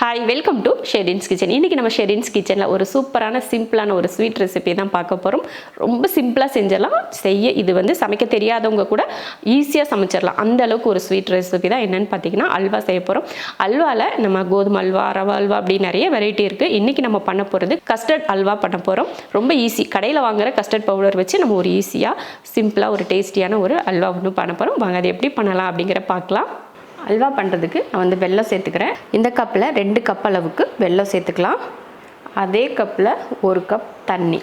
Hi welcome to Sherin's kitchen இன்றைக்கி நம்ம ஷெரின்ஸ் கிச்சனில் ஒரு சூப்பரான சிம்பிளான ஒரு ஸ்வீட் ரெசிபி தான் பார்க்க போகிறோம் ரொம்ப சிம்பிளாக செஞ்சிடலாம். செய்ய இது வந்து சமைக்க தெரியாதவங்க கூட ஈஸியாக சமைச்சிடலாம். அந்த அளவுக்கு ஒரு ஸ்வீட் ரெசிபி தான் என்னென்னு பார்த்தீங்கன்னா அல்வா செய்ய போகிறோம் அல்வாவில் நம்ம கோதுமை அல்வா ரவா அல்வா அப்படி நிறைய வெரைட்டி இருக்குது இன்றைக்கி நம்ம பண்ண போகிறது கஸ்டர்ட் அல்வா பண்ண போகிறோம் ரொம்ப ஈஸி கடையில் வாங்குற கஸ்டர்ட் பவுடர் வச்சு நம்ம ஒரு ஈஸியாக சிம்பிளாக ஒரு டேஸ்டியான ஒரு அல்வா ஒன்று பண்ண போகிறோம் வாங்க அது எப்படி பண்ணலாம் அப்படிங்கிற பார்க்கலாம். அல்வா பண்ணுறதுக்கு நான் வந்து வெல்லம் சேர்த்துக்கிறேன். இந்த கப்பில் ரெண்டு கப் அளவுக்கு வெல்லம் சேர்த்துக்கலாம். அதே கப்பில் ஒரு கப் தண்ணி.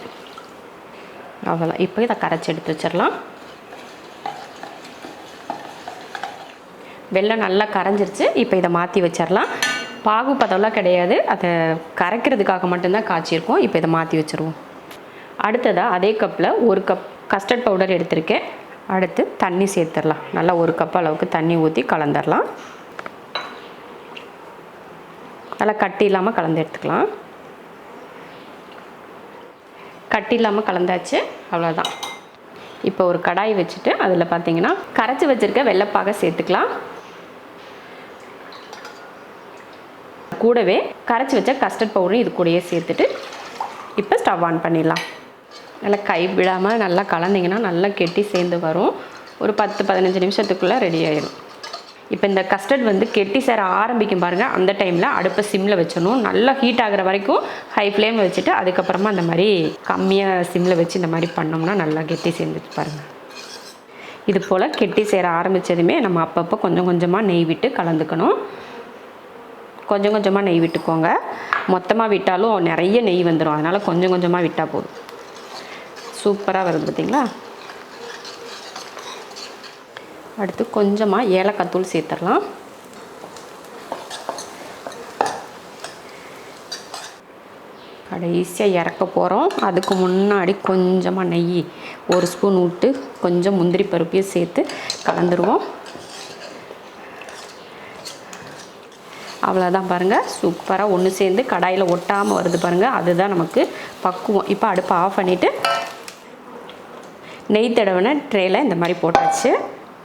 அவ்வளோதான் இப்போ இதை கரைச்சி எடுத்து வச்சிடலாம். வெல்லம் நல்லா கரைஞ்சிருச்சு. இப்போ இதை மாற்றி வச்சிடலாம். பாகு பதம்லாம் கிடையாது. அதை கரைக்கிறதுக்காக மட்டும்தான் காய்ச்சிருக்கோம். இப்போ இதை மாற்றி வச்சுருவோம். அடுத்ததாக அதே கப்பில் ஒரு கப் கஸ்டர்ட் பவுடர் எடுத்திருக்கேன். அடுத்து தண்ணி சேர்த்துடலாம். நல்லா ஒரு கப் அளவுக்கு தண்ணி ஊற்றி கலந்துடலாம். நல்லா கட்டி இல்லாமல் கலந்து எடுத்துக்கலாம். கட்டி இல்லாமல் கலந்தாச்சு அவ்வளோதான் இப்போ ஒரு கடாய் வச்சுட்டு அதில் பார்த்தீங்கன்னா கரைச்சி வச்சுருக்க வெள்ளைப்பாக சேர்த்துக்கலாம். கூடவே கரைச்சி வச்ச கஸ்டர்ட் பவுடரும் இது கூடயே சேர்த்துட்டு இப்போ ஸ்டவ் ஆன் பண்ணிடலாம். நல்லா கை விடாமல் நல்லா கலந்திங்கன்னா நல்லா கெட்டி சேர்ந்து வரும். ஒரு பத்து பதினஞ்சு நிமிஷத்துக்குள்ளே ரெடி ஆயிடும் இப்போ இந்த கஸ்டர்ட் வந்து கெட்டி சேர ஆரம்பிக்கும் பாருங்கள் அந்த டைமில் அடுப்பை சிம்மில் வச்சிடணும். நல்லா ஹீட் ஆகிற வரைக்கும் ஹை ஃப்ளேம் வச்சுட்டு அதுக்கப்புறமா அந்த மாதிரி கம்மியாக சிம்மில் வச்சு இந்த மாதிரி பண்ணோம்னா நல்லா கெட்டி சேர்ந்துட்டு பாருங்கள் இது போல் கெட்டி சேர ஆரம்பித்ததுமே நம்ம அப்பப்போ கொஞ்சம் கொஞ்சமாக நெய் விட்டு கலந்துக்கணும். கொஞ்சம் கொஞ்சமாக நெய் விட்டுக்கோங்க. மொத்தமாக விட்டாலும் நிறைய நெய் வந்துடும் அதனால் கொஞ்சம் கொஞ்சமாக விட்டால் போதும். சூப்பராக வருது பார்த்தீங்களா அடுத்து கொஞ்சமாக ஏலக்காய் தூள் சேர்த்துடலாம். கடைசியாக இறக்க போகிறோம் அதுக்கு முன்னாடி கொஞ்சமாக நெய் ஒரு ஸ்பூன் விட்டு கொஞ்சம் முந்திரி பருப்பையும் சேர்த்து கலந்துருவோம். அவ்வளோதான் பாருங்கள் சூப்பராக ஒன்று சேர்ந்து கடாயில் ஒட்டாமல் வருது பாருங்கள் அதுதான் நமக்கு பக்குவம். இப்போ அடுப்பை ஆஃப் பண்ணிவிட்டு நெய் தடவின ட்ரேயில் இந்த மாதிரி போட்டாச்சு.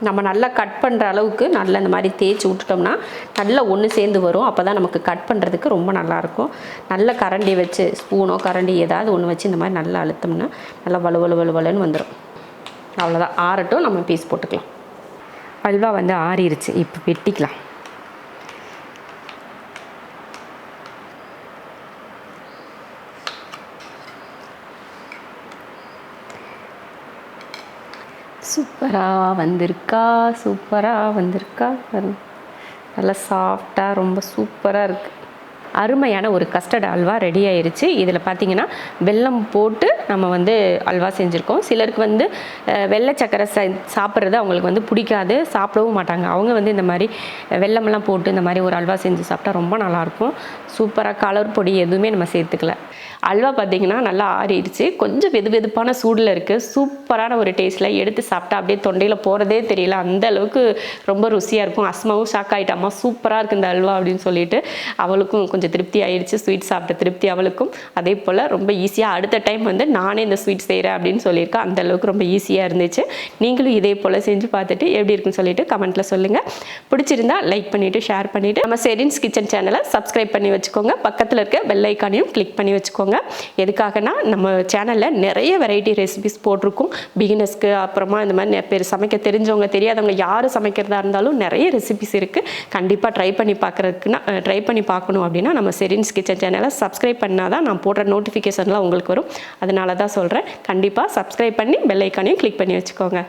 நம்ம நல்லா கட் பண்ணுற அளவுக்கு நல்லா இந்த மாதிரி தேய்ச்சி விட்டுட்டோம்னா நல்லா ஒன்று சேர்ந்து வரும். அப்போ தான் நமக்கு கட் பண்ணுறதுக்கு ரொம்ப நல்லாயிருக்கும் நல்ல கரண்டி வச்சு ஸ்பூனோ கரண்டி ஏதாவது ஒன்று வச்சு இந்த மாதிரி நல்லா அழுத்தோம்னா நல்லா வலு வலு வலு வலுன்னு வந்துடும் அவ்வளோதான் ஆறட்டும் நம்ம பீஸ் போட்டுக்கலாம். அல்வா வந்து ஆறிடுச்சு இப்போ வெட்டிக்கலாம். சூப்பராக வந்திருக்கா சூப்பராக வந்திருக்கா. நல்லா சாஃப்டாக ரொம்ப சூப்பராக இருக்குது அருமையான ஒரு கஸ்டர்ட் அல்வா ரெடி ஆயிடுச்சு இதில் பார்த்தீங்கன்னா வெல்லம் போட்டு நம்ம வந்து அல்வா செஞ்சுருக்கோம். சிலருக்கு வந்து வெள்ளை சக்கரை ச சாப்பிட்றது அவங்களுக்கு வந்து பிடிக்காது. சாப்பிடவும் மாட்டாங்க. அவங்க வந்து இந்த மாதிரி வெள்ளமெல்லாம் போட்டு இந்த மாதிரி ஒரு அல்வா செஞ்சு சாப்பிட்டா ரொம்ப நல்லாயிருக்கும். சூப்பராக கலர் பொடி எதுவுமே நம்ம சேர்த்துக்கல. அல்வா பார்த்தீங்கன்னா நல்லா ஆறிடுச்சு. கொஞ்சம் வெது வெதுப்பான சூடில் இருக்குது சூப்பரான ஒரு டேஸ்ட்டில் எடுத்து சாப்பிட்டா அப்படியே தொண்டையில் போகிறதே தெரியல. அந்த அளவுக்கு ரொம்ப ருசியாக இருக்கும். அஸ்மாவும் ஷாக் ஆகிட்டாமா சூப்பராக இருக்குது இந்த அல்வா அப்படின்னு சொல்லிட்டு அவளுக்கும் கொஞ்சம் திருப்தி ஆயிடுச்சு. ஸ்வீட் சாப்பிட்ட திருப்தி அவளுக்கும். அதே போல் ரொம்ப ஈஸியாக அடுத்த டைம் வந்து நானே இந்த ஸ்வீட் செய்கிறேன் அப்படின்னு சொல்லியிருக்கேன் அந்தளவுக்கு ரொம்ப ஈஸியாக இருந்துச்சு. நீங்களும் இதே போல் செஞ்சு பார்த்துட்டு எப்படி இருக்குன்னு சொல்லிட்டு கமெண்ட்டில் சொல்லுங்கள் பிடிச்சிருந்தா லைக் பண்ணிவிட்டு ஷேர் பண்ணிவிட்டு நம்ம செரின்ஸ் கிச்சன் சேனலை சப்ஸ்கிரைப் பண்ணி வச்சுக்கோங்க. பக்கத்தில் இருக்க பெல் ஐக்கானையும் கிளிக் பண்ணி வச்சுக்கோங்க. எதுக்காகனா நம்ம சேனலில் நிறைய வெரைட்டி ரெசிபிஸ் போட்டிருக்கோம். பிகினர்ஸ்க்கு அப்புறமா இந்த மாதிரி நிறைய பேர் சமைக்க தெரிஞ்சவங்க தெரியாதவங்க யார் சமைக்கிறதா இருந்தாலும் நிறைய ரெசிபிஸ் இருக்குது கண்டிப்பாக ட்ரை பண்ணி பார்க்குறதுக்குன்னா ட்ரை பண்ணி பார்க்கணும் அப்படின்னா நம்ம செரின்ஸ் கிச்சன் சேனலை சப்ஸ்கிரைப் பண்ணால் தான் நான் போடுற நோட்டிஃபிகேஷன்லாம் உங்களுக்கு வரும். அதனால தான் சொல்கிறேன் கண்டிப்பாக சப்ஸ்கிரைப் பண்ணி பெல் ஐக்கானையும் கிளிக் பண்ணி வச்சுக்கோங்க.